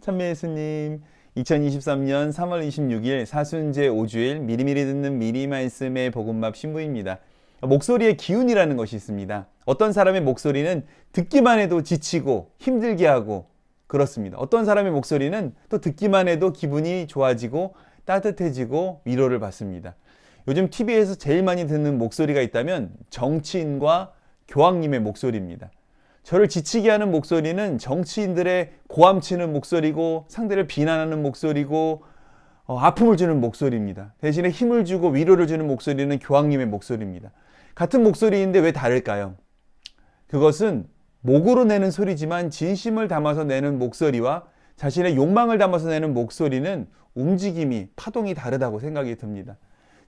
참매 예수님 2023년 3월 26일 사순제 5주일 미리미리 듣는 미리 말씀의 복음밥 신부입니다. 목소리의 기운이라는 것이 있습니다. 어떤 사람의 목소리는 듣기만 해도 지치고 힘들게 하고 그렇습니다. 어떤 사람의 목소리는 또 듣기만 해도 기분이 좋아지고 따뜻해지고 위로를 받습니다. 요즘 TV에서 제일 많이 듣는 목소리가 있다면 정치인과 교황님의 목소리입니다. 저를 지치게 하는 목소리는 정치인들의 고함치는 목소리고 상대를 비난하는 목소리고 어, 아픔을 주는 목소리입니다. 대신에 힘을 주고 위로를 주는 목소리는 교황님의 목소리입니다. 같은 목소리인데 왜 다를까요? 그것은 목으로 내는 소리지만 진심을 담아서 내는 목소리와 자신의 욕망을 담아서 내는 목소리는 움직임이 파동이 다르다고 생각이 듭니다.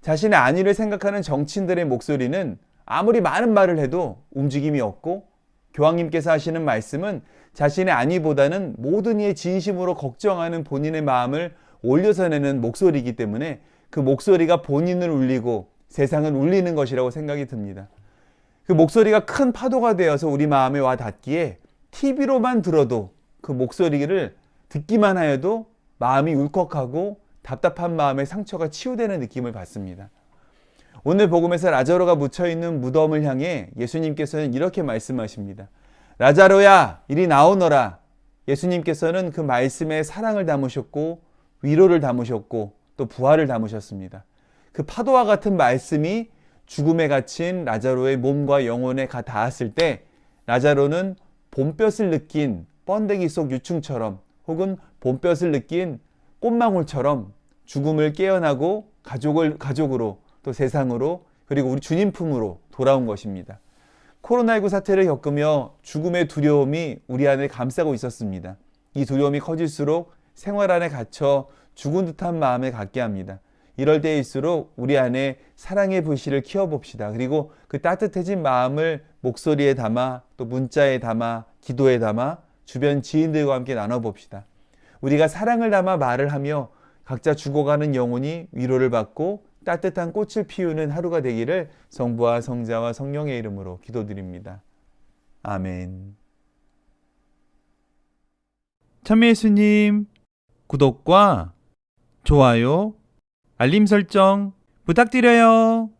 자신의 안위를 생각하는 정치인들의 목소리는 아무리 많은 말을 해도 움직임이 없고 교황님께서 하시는 말씀은 자신의 안위보다는 모든 이의 진심으로 걱정하는 본인의 마음을 올려서 내는 목소리이기 때문에 그 목소리가 본인을 울리고 세상을 울리는 것이라고 생각이 듭니다. 그 목소리가 큰 파도가 되어서 우리 마음에 와 닿기에 TV로만 들어도 그 목소리를 듣기만 하여도 마음이 울컥하고 답답한 마음의 상처가 치유되는 느낌을 받습니다. 오늘 복음에서 라자로가 묻혀 있는 무덤을 향해 예수님께서는 이렇게 말씀하십니다. 라자로야, 이리 나오너라. 예수님께서는 그 말씀에 사랑을 담으셨고 위로를 담으셨고 또 부활을 담으셨습니다. 그 파도와 같은 말씀이 죽음에 갇힌 라자로의 몸과 영혼에 가 닿았을 때 라자로는 봄볕을 느낀 번데기 속 유충처럼 혹은 봄볕을 느낀 꽃망울처럼 죽음을 깨어나고 가족을 가족으로 또 세상으로 그리고 우리 주님 품으로 돌아온 것입니다. 코로나19 사태를 겪으며 죽음의 두려움이 우리 안에 감싸고 있었습니다. 이 두려움이 커질수록 생활 안에 갇혀 죽은 듯한 마음을 갖게 합니다. 이럴 때일수록 우리 안에 사랑의 불씨를 키워봅시다. 그리고 그 따뜻해진 마음을 목소리에 담아 또 문자에 담아 기도에 담아 주변 지인들과 함께 나눠봅시다. 우리가 사랑을 담아 말을 하며 각자 죽어가는 영혼이 위로를 받고 따뜻한 꽃을 피우는 하루가 되기를 성부와 성자와 성령의 이름으로 기도드립니다. 아멘. 참여 예수님 구독과 좋아요, 알림 설정 부탁드려요.